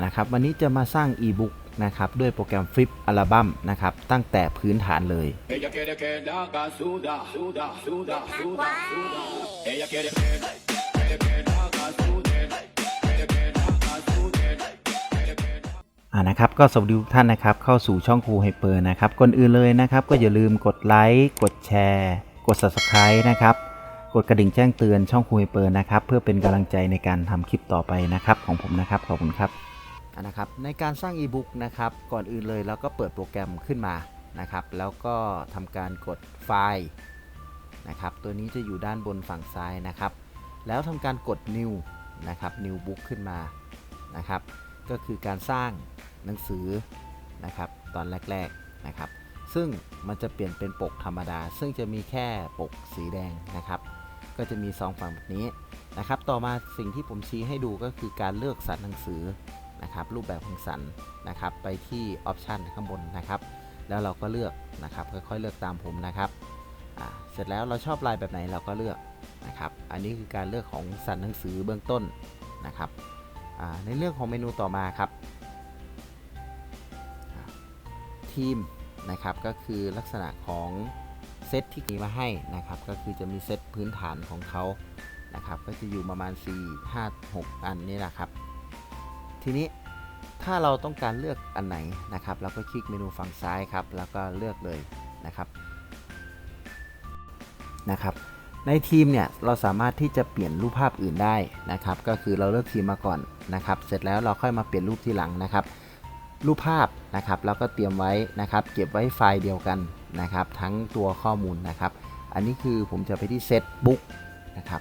นะครับวันนี้จะมาสร้างอีบุ๊กนะครับด้วยโปรแกรม Flip อัลบั้มนะครับตั้งแต่พื้นฐานเลย อ่านะครับก็สวัสดีทุกท่านนะครับเข้าสู่ช่องครูไฮเปอร์นะครับก่อนอื่นเลยนะครับ ก็อย่าลืมกดไลค์กดแชร์ กด subscribe นะครับกดกระดิ่งแจ้งเตือนช่องครูไฮเปอร์นะครับเพื่อเป็นกำลังใจในการทำคลิปต่อไปนะครับของผมนะครับขอบคุณครับ นะครับในการสร้างอีบุ๊กนะครับก่อนอื่นเลยเราก็เปิดโปรแกรมขึ้นมานะครับแล้วก็ทำการกดไฟล์นะครับตัวนี้จะอยู่ด้านบนฝั่งซ้ายนะครับ แล้วทำการกด new นะครับ new book ขึ้นมานะครับ ก็คือการสร้างหนังสือนะครับตอนแรกๆนะครับ ซึ่งมันจะเปลี่ยนเป็นปกธรรมดา ซึ่งจะมีแค่ปกสีแดงนะครับ ก็จะมีซองฝั่งแบบนี้นะครับ ต่อมาสิ่งที่ผมชี้ให้ดูก็คือการเลือกสันหนังสือ นะครับรูปแบบของสันนะครับไปที่ออปชันข้างบนนะครับ แล้วเราก็เลือกนะครับค่อยๆเลือกตามผมนะครับเสร็จแล้วเราชอบลายแบบไหนเราก็เลือกนะครับ อันนี้คือการเลือกของสันหนังสือเบื้องต้นนะครับในเรื่องของเมนูต่อมาครับทีมนะครับก็คือลักษณะของเซตที่มีมาให้นะครับ ก็คือจะมีเซตพื้นฐานของเขานะครับ ก็จะอยู่ประมาณ 4 5 6 อันนี่แหละครับ ทีนี้ถ้าเราต้องการเลือกอันไหนนะครับเราก็คลิกเมนูฝั่งซ้ายครับ แล้วก็เลือกเลยนะครับนะครับในทีมเนี่ยเราสามารถที่จะเปลี่ยนรูปภาพอื่นได้นะครับ ก็คือเราเลือกทีมมาก่อนนะครับ เสร็จแล้วเราค่อยมาเปลี่ยนรูปทีหลังนะครับ รูปภาพนะครับเราก็เตรียมไว้นะครับ เก็บไว้ไฟล์เดียวกันนะครับ ทั้งตัวข้อมูลนะครับ อันนี้คือผมจะไปที่เซตบุ๊กนะครับ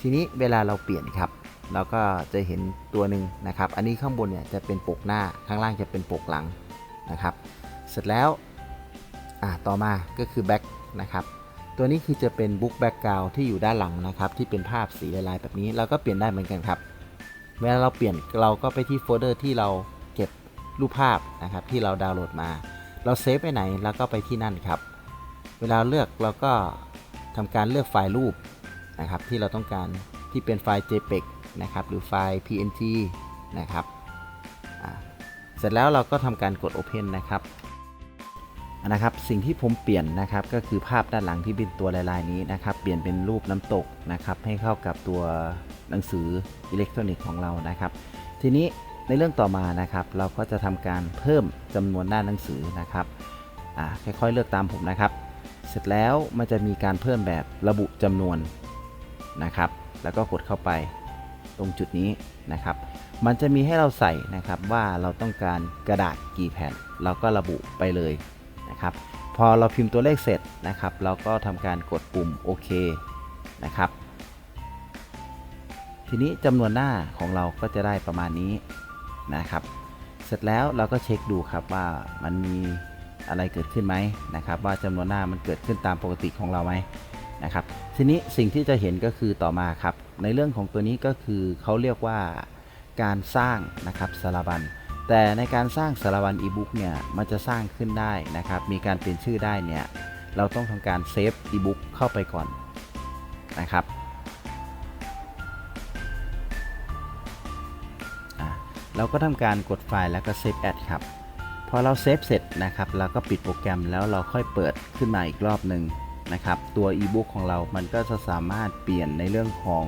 ทีนี้เวลาเราเปลี่ยนครับ เราก็จะเห็นตัวหนึ่งนะครับ อันนี้ข้างบนเนี่ยจะเป็นปกหน้าข้างล่างจะเป็นปกหลังนะครับ เสร็จแล้วอ่าต่อมาก็คือแบ็คนะครับตัวนี้คือจะเป็นบุ๊กแบ็กกราวที่อยู่ด้านหลังนะครับที่เป็นภาพสีลายแบบนี้เราก็เปลี่ยนได้เหมือนกันครับเวลาเราเปลี่ยนเราก็ไปที่โฟลเดอร์ที่เราเก็บรูปภาพนะครับที่เราดาวน์โหลดมา เราเซฟไปไหนเราก็ไปที่นั่นครับ เวลาเลือกเราก็ทำการเลือกไฟล์รูปนะครับที่เราต้องการที่เป็นไฟล์ JPEG นะครับ หรือไฟล์ PNG นะครับเสร็จแล้วเราก็ทำการกด Open นะครับนะครับ สิ่งที่ผมเปลี่ยนนะครับก็คือภาพด้านหลังที่เป็นตัวลายๆนี้นะครับ เปลี่ยนเป็นรูปน้ำตกนะครับ ให้เข้ากับตัวหนังสืออิเล็กทรอนิกส์ของเรานะครับ ทีนี้ในเรื่องต่อมานะครับ เราก็จะทำการเพิ่มจำนวนหน้าหนังสือนะครับค่อยๆเลือกตามผมนะครับ เสร็จแล้วมันจะมีการเพิ่มแบบระบุจำนวนนะครับ แล้วก็กดเข้าไป ตรงจุดนี้นะครับ มันจะมีให้เราใส่นะครับว่าเราต้องการกระดาษกี่แผ่น เราก็ระบุไปเลยนะครับ พอเราพิมพ์ตัวเลขเสร็จนะครับ เราก็ทำการกดปุ่มโอเคนะครับ ทีนี้จำนวนหน้าของเราก็จะได้ประมาณนี้นะครับ เสร็จแล้วเราก็เช็คดูครับว่ามันมีอะไรเกิดขึ้นไหมนะครับ ว่าจำนวนหน้ามันเกิดขึ้นตามปกติของเราไหม นะครับ ทีนี้สิ่งที่จะเห็นก็คือต่อมาครับ ในเรื่องของตัวนี้ก็คือเขาเรียกว่าการสร้างนะครับสารบัญ แต่ในการสร้างสารบัญอีบุ๊กเนี่ยมันจะสร้างขึ้นได้นะครับ มีการเปลี่ยนชื่อได้เนี่ยเราต้องทำการเซฟอีบุ๊กเข้าไปก่อนนะครับเราก็ทำการกดไฟล์แล้วก็เซฟแอดครับพอเราเซฟเสร็จนะครับเราก็ปิดโปรแกรมแล้วเราค่อยเปิดขึ้นมาอีกรอบหนึ่ง นะครับ ตัวอีบุ๊กของเรา มันก็จะสามารถเปลี่ยนในเรื่องของ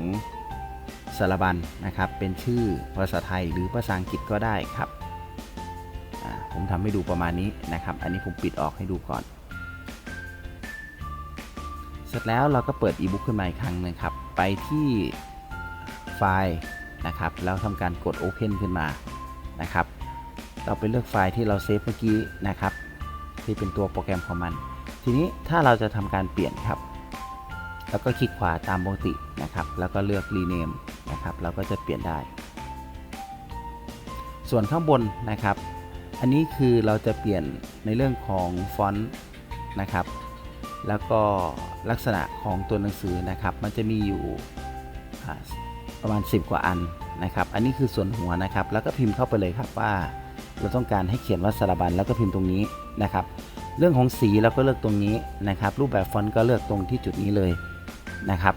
สารบัญนะครับ เป็นชื่อภาษาไทยหรือภาษาอังกฤษก็ได้ครับ ผมทำให้ดูประมาณนี้นะครับ อันนี้ผมปิดออกให้ดูก่อน เสร็จแล้วเราก็เปิดอีบุ๊กขึ้นมาอีกครั้งหนึงครับ ไปที่ไฟล์นะครับ แล้วทำการกด Open ขึ้นมานะครับ เราไปเลือกไฟล์ที่เราเซฟเมื่อกี้นะครับ ที่เป็นตัวโปรแกรมของมัน ทีนี้ถ้าเราจะทำการเปลี่ยนครับ แล้วก็คลิกขวาตามปกตินะครับ แล้วก็เลือก rename นะครับ เราก็จะเปลี่ยนได้ ส่วนข้างบนนะครับ อันนี้คือเราจะเปลี่ยนในเรื่องของฟอนต์นะครับ แล้วก็ลักษณะของตัวหนังสือนะครับ มันจะมีอยู่ประมาณ 10 กว่าอันนะครับ อันนี้คือส่วนหัวนะครับ แล้วก็พิมพ์เข้าไปเลยครับว่าเราต้องการให้เขียนว่าสารบัญแล้วก็พิมพ์ตรงนี้นะครับ เรื่องของสีเราก็เลือกตรงนี้นะครับ รูปแบบฟอนต์ก็เลือกตรงที่จุดนี้เลยนะครับ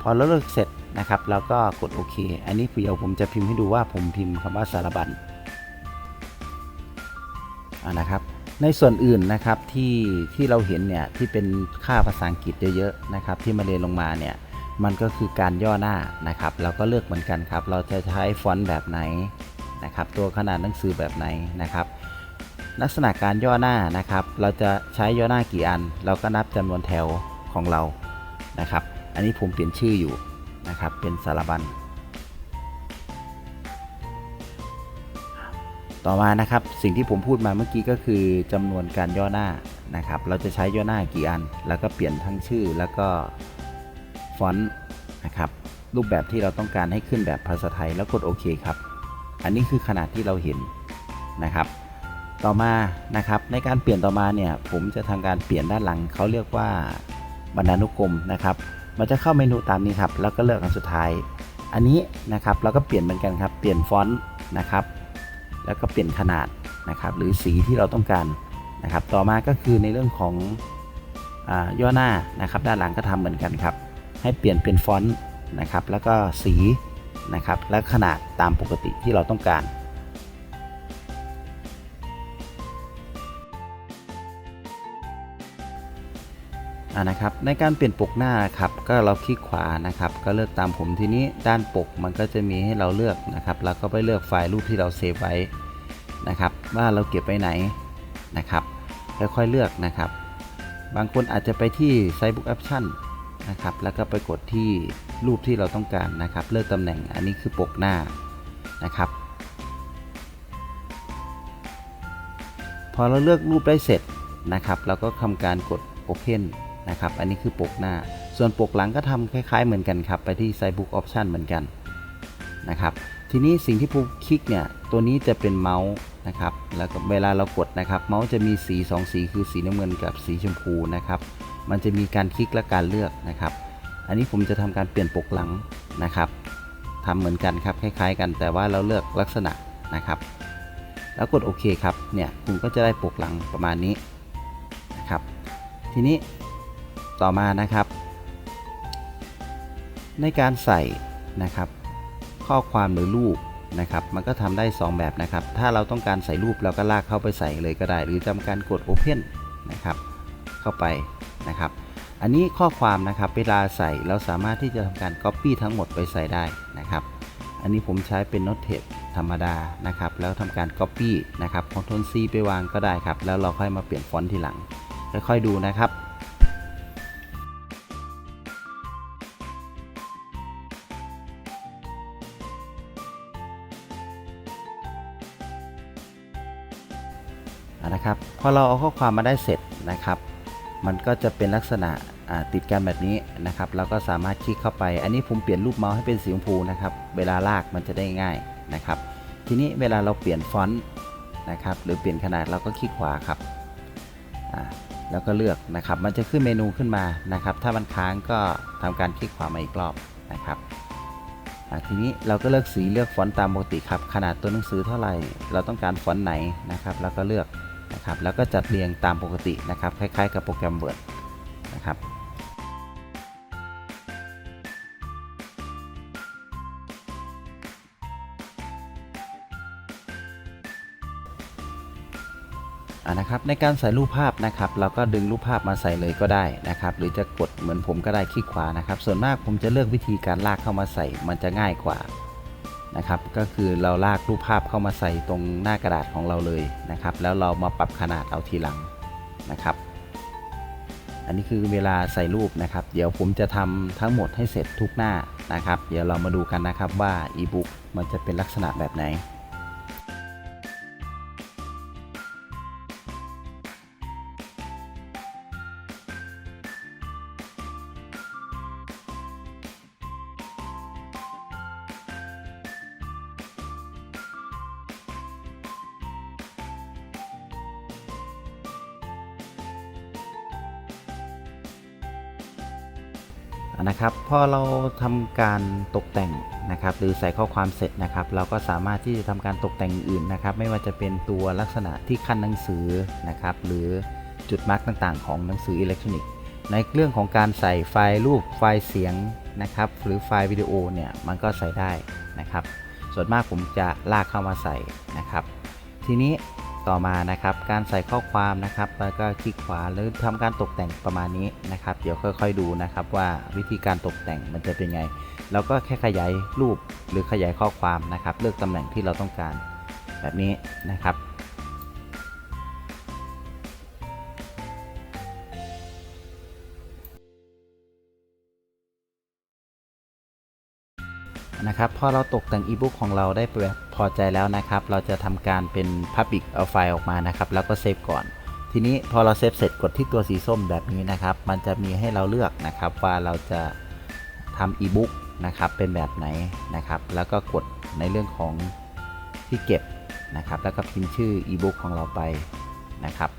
พอเราเลือกเสร็จนะครับเราก็กดโอเค อันนี้เดี๋ยวผมจะพิมพ์ให้ดูว่าผมพิมพ์คำว่าสารบัญนะครับ ในส่วนอื่นนะครับที่ที่เราเห็นเนี่ยที่เป็นค่าภาษาอังกฤษเยอะๆนะครับ ที่มาเรียนลงมาเนี่ยมันก็คือการย่อหน้านะครับ เราก็เลือกเหมือนกันครับ เราจะใช้ฟอนต์แบบไหนนะครับ ตัวขนาดหนังสือแบบไหนนะครับ ลักษณะการย่อหน้านะครับ เราจะใช้ย่อหน้ากี่อัน เราก็นับจำนวนแถวของเรานะครับ อันนี้ผมเปลี่ยนชื่ออยู่นะครับ เป็นสารบัญต่อมานะครับสิ่งที่ผมพูดมาเมื่อกี้ก็คือจำนวนการย่อหน้านะครับ เราจะใช้ย่อหน้ากี่อัน แล้วก็เปลี่ยนทั้งชื่อแล้วก็ฟอนต์นะครับ รูปแบบที่เราต้องการให้ขึ้นแบบภาษาไทยแล้วกดโอเคครับ อันนี้คือขนาดที่เราเห็นนะครับ ต่อมานะครับในการเปลี่ยนต่อมาเนี่ยผมจะทำการเปลี่ยนด้านหลังเขาเรียกว่าบรรณานุกรมนะครับมันจะเข้าเมนูตามนี้ครับแล้วก็เลือกอันสุดท้าย อันนี้นะครับเราก็เปลี่ยนเหมือนกันครับเปลี่ยนฟอนต์นะครับแล้วก็เปลี่ยนขนาดนะครับหรือสีที่เราต้องการนะครับต่อมาก็คือในเรื่องของอย่อหน้านะครับด้านหลังก็ทำเหมือนกันครับ ให้เปลี่ยนเป็นฟอนต์นะครับแล้วก็สีนะครับและขนาดตามปกติที่เราต้องการ อ่านะครับในการเปลี่ยนปกหน้าครับก็เราคลิกขวานะครับ ก็เลือกตามผมทีนี้ด้านปกมันก็จะมีให้เราเลือกนะครับแล้วก็ไปเลือกไฟล์รูปที่เราเซฟไว้นะครับ ว่าเราเก็บไว้ไหนนะครับ ค่อยๆเลือกนะครับ บางคนอาจจะไปที่ Sidebook Option นะครับแล้วก็ไปกดที่รูปที่เราต้องการนะครับ เลือกตำแหน่งอันนี้คือปกหน้านะครับ พอเราเลือกรูปได้เสร็จนะครับ เราก็ทำการกด Open นะครับ อันนี้คือปกหน้า ส่วนปกหลังก็ทำคล้าย ๆ เหมือนกันครับ ไปที่ Sidebook Option เหมือนกันนะครับ ทีนี้สิ่งที่ผมคลิกเนี่ยตัวนี้จะเป็นเมาส์นะครับ แล้วก็เวลาเรากดนะครับ เมาส์จะมีสี 2 สีคือสีน้ำเงินกับสีชมพูนะครับ มันจะมีการคลิกและการเลือกนะครับ อันนี้ผมจะทำการเปลี่ยนปกหลังนะครับทำเหมือนกันครับคล้าย ๆ กันแต่ว่าเราเลือกลักษณะนะครับ แล้วกดโอเคครับเนี่ยคุณก็จะได้ปกหลังประมาณนี้นะครับ ทีนี้ ต่อมานะครับ ในการใส่นะครับ ข้อความหรือรูปนะครับ มันก็ทำได้ 2 แบบนะครับ ถ้าเราต้องการใส่รูปเราก็ลากเข้าไปใส่เลยก็ได้ หรือทำการกด Open นะครับ เข้าไปนะครับ อันนี้ข้อความนะครับ เวลาใส่เราสามารถที่จะทำการ Copy ทั้งหมดไปใส่ได้นะครับ อันนี้ผมใช้เป็น Note ธรรมดานะครับ แล้วทำการ Copy นะครับ Ctrl C ไปวางก็ได้ครับ แล้วเราค่อยมาเปลี่ยนฟอนต์ทีหลัง ค่อยๆดูนะครับ นะครับพอเราเอาข้อความมาได้เสร็จนะครับ มันก็จะเป็นลักษณะติดกันแบบนี้นะครับเราก็สามารถคลิกเข้าไป อันนี้ผมเปลี่ยนรูปเมาส์ให้เป็นสีชมพูนะครับ เวลาลากมันจะได้ง่ายนะครับ ทีนี้เวลาเราเปลี่ยนฟอนต์นะครับหรือเปลี่ยนขนาดเราก็คลิกขวาครับแล้วก็เลือกนะครับ มันจะขึ้นเมนูขึ้นมานะครับ ถ้ามันค้างก็ทำการคลิกขวามาอีกรอบนะครับทีนี้เราก็เลือกสีเลือกฟอนต์ตามปกติครับ ขนาดตัวหนังสือเท่าไหร่ เราต้องการฟอนต์ไหนนะครับ แล้วก็เลือก นะครับแล้วก็จัดเรียงตามปกตินะครับคล้ายๆ กับโปรแกรม Word นะครับอ่านะครับในการใส่รูปภาพนะครับ เราก็ดึงรูปภาพมาใส่เลยก็ได้นะครับ หรือจะกดเหมือนผมก็ได้คลิกขวานะครับ ส่วนมากผมจะเลือกวิธีการลากเข้ามาใส่มันจะง่ายกว่า นะครับ ก็คือเราลากรูปภาพเข้ามาใส่ตรงหน้ากระดาษของเราเลยนะครับ แล้วเรามาปรับขนาดเอาทีหลังนะครับ อันนี้คือเวลาใส่รูปนะครับ เดี๋ยวผมจะทำทั้งหมดให้เสร็จทุกหน้านะครับ เดี๋ยวเรามาดูกันนะครับว่าอีบุ๊กมันจะเป็นลักษณะแบบไหน นะครับพอเราทำการตกแต่งนะครับหรือใส่ข้อความเสร็จนะครับ เราก็สามารถที่จะทำการตกแต่งอื่นนะครับ ไม่ว่าจะเป็นตัวลักษณะที่ขั้นหนังสือนะครับหรือจุดมาร์กต่างๆ ของหนังสืออิเล็กทรอนิกส์ ในเรื่องของการใส่ไฟล์รูปไฟล์เสียงนะครับหรือไฟล์วิดีโอเนี่ยมันก็ใส่ได้นะครับ ส่วนมากผมจะลากเข้ามาใส่นะครับ ทีนี้ ต่อมานะครับการใส่ข้อความนะครับ แล้วก็คลิกขวาหรือทำการตกแต่งประมาณนี้นะครับ เดี๋ยวค่อยๆดูนะครับว่าวิธีการตกแต่งมันจะเป็นไงเราก็แค่ขยายรูปหรือขยายข้อความนะครับ เลือกตำแหน่งที่เราต้องการแบบนี้นะครับ นะครับพอเราตกแต่งอีบุ๊กของเราได้แบบพอใจแล้วนะครับ เราจะทำการเป็น Public เอาไฟล์ออกมานะครับ แล้วก็เซฟก่อน ทีนี้พอเราเซฟเสร็จกดที่ตัวสีส้มแบบนี้นะครับ มันจะมีให้เราเลือกนะครับว่าเราจะทำอีบุ๊กนะครับเป็นแบบไหนนะครับ แล้วก็กดในเรื่องของที่เก็บนะครับ แล้วก็พิมพ์ชื่ออีบุ๊กของเราไปนะครับ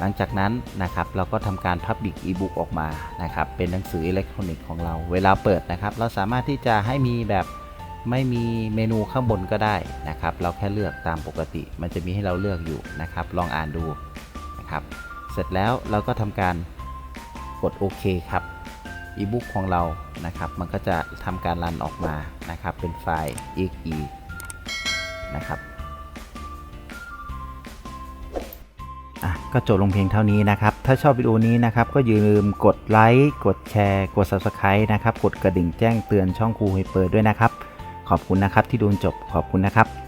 หลังจากนั้นนะครับเราก็ทำการ Public e-book ออกมานะครับเป็นหนังสืออิเล็กทรอนิกส์ของเรา เวลาเปิดนะครับ เราสามารถที่จะให้มีแบบไม่มีเมนูข้างบนก็ได้นะครับ เราแค่เลือกตามปกติ มันจะมีให้เราเลือกอยู่นะครับ ลองอ่านดูนะครับ เสร็จแล้วเราก็ทำการกดโอเคครับอีบุ๊กของเรานะครับ มันก็จะทำการรันออกมานะครับ เป็นไฟล์ exe นะครับ ก็จบลงเพียงเท่านี้นะครับ ถ้าชอบวิดีโอนี้นะครับ ก็อย่าลืมกดไลค์ กดแชร์ กด Subscribe นะครับ กดกระดิ่งแจ้งเตือนช่องครูให้เปิดด้วยนะครับ ขอบคุณนะครับที่ดูจบ ขอบคุณนะครับ